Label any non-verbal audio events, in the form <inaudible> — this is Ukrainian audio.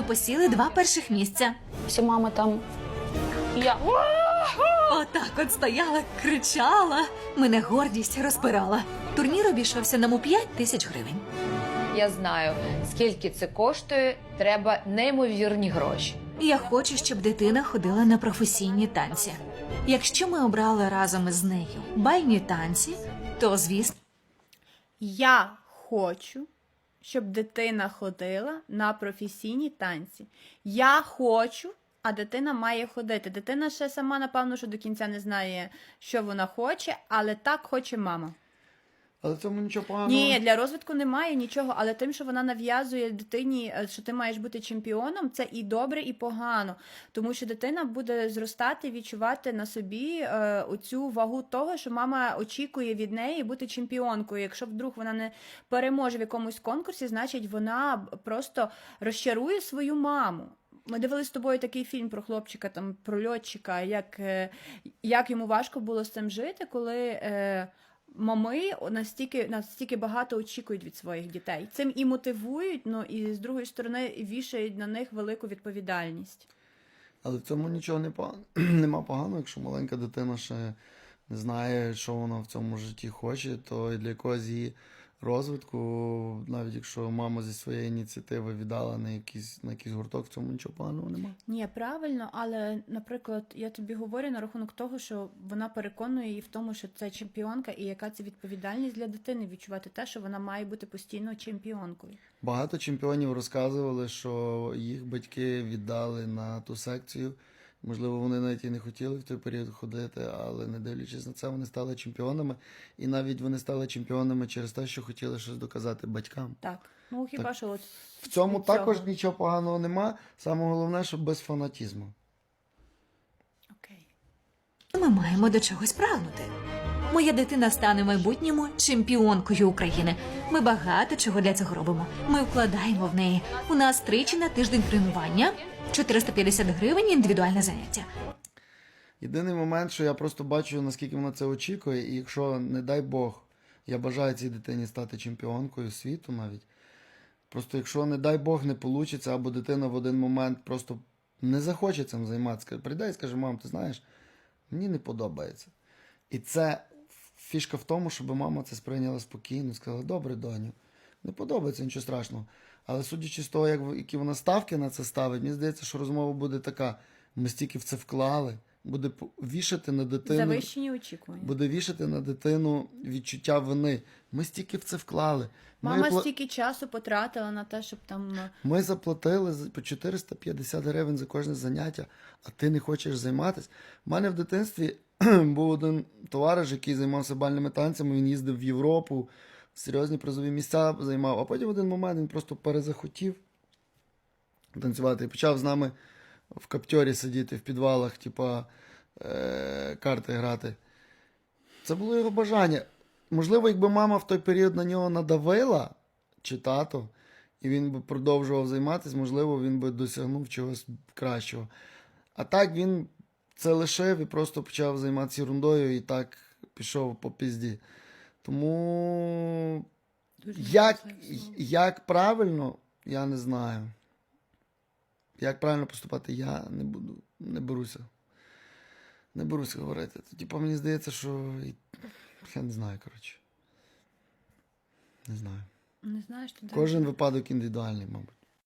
Ми посіли два перших місця. Всі мами там. Я Отак от стояла, кричала. Мене гордість розпирала. Турнір обійшовся нам у 5 тисяч гривень. Я знаю, скільки це коштує, треба неймовірні гроші. Я хочу, щоб дитина ходила на професійні танці. Якщо ми обрали разом із нею бальні танці, то звісно. Я хочу, щоб дитина ходила на професійні танці. Я хочу, а дитина має ходити. Дитина ще сама, напевно, що до кінця не знає, що вона хоче, але так хоче мама. Але цьому нічого поганого. Ні, для розвитку немає нічого, але тим, що вона нав'язує дитині, е, що ти маєш бути чемпіоном, це і добре, і погано. Тому що дитина буде зростати, відчувати на собі е, оцю вагу того, що мама очікує від неї бути чемпіонкою. Якщо вдруг вона не переможе в якомусь конкурсі, значить вона просто розчарує свою маму. Ми дивилися з тобою такий фільм про хлопчика, там про льотчика, як, е, як йому важко було з цим жити, коли е, мами настільки, настільки багато очікують від своїх дітей. Цим і мотивують, ну і з другої сторони вішають на них велику відповідальність. Але в цьому нічого не погано. <clears throat> нема поганого, якщо маленька дитина ще не знає, що вона в цьому житті хоче, то для когось її розвитку, навіть якщо мама зі своєї ініціативи віддала на якийсь, на якийсь гурток, в цьому нічого поганого нема. Ні, правильно, але, наприклад, я тобі говорю на рахунок того, що вона переконує її в тому, що це чемпіонка, і яка це відповідальність для дитини відчувати те, що вона має бути постійно чемпіонкою. Багато чемпіонів розказували, що їх батьки віддали на ту секцію. Можливо, вони навіть і не хотіли в той період ходити, але не дивлячись на це, вони стали чемпіонами. І навіть вони стали чемпіонами через те, що хотіли щось доказати батькам. Так, ну хіба Так. що от В цьому від цього. також нічого поганого нема. Саме головне, що без фанатізму. окей. Ми маємо до чогось прагнути. Моя дитина стане майбутньому чемпіонкою України. Ми багато чого для цього робимо. Ми вкладаємо в неї. У нас тричі на тиждень тренування, 450 гривень індивідуальне заняття. Єдиний момент, що я просто бачу, наскільки вона це очікує, і якщо, не дай Бог, я бажаю цій дитині стати чемпіонкою світу навіть. Просто якщо, не дай Бог, не вийде, або дитина в один момент просто не захоче цим займатися, прийде і скаже, мам, ти знаєш, мені не подобається. І це фішка в тому, щоб мама це сприйняла спокійно, сказала, добре, доню, не подобається, нічого страшного. Але судячи з того, як, які вона ставки на це ставить, мені здається, що розмова буде така: ми стільки в це вклали, буде вішати на дитину. Завищені очікування. Буде вішати на дитину відчуття вини. Ми стільки в це вклали. Ми, Мама пла- стільки часу потратила на те, щоб там е, ми заплатили по 450 гривень за кожне заняття, а ти не хочеш займатися. У мене в дитинстві <clears throat> був один товариш, який займався бальними танцями. Він їздив в Європу, серйозні призові місця займав. А потім в один момент він просто перезахотів танцювати і почав з нами в каптьорі сидіти в підвалах, типа е- карти грати. Це було його бажання. Можливо, якби мама в той період на нього надавила, чи тато, і він би продовжував займатися, можливо, він би досягнув чогось кращого. А так він це лишив і просто почав займатися ерундою і так пішов по пізді. Тому як, як правильно, я не знаю. Як правильно поступати, я не буду, не беруся. Не беруся говорити. Типу, мені здається, що я не знаю, коротше. Не знаю. не знаєш, то Кожен випадок індивідуальний, мабуть.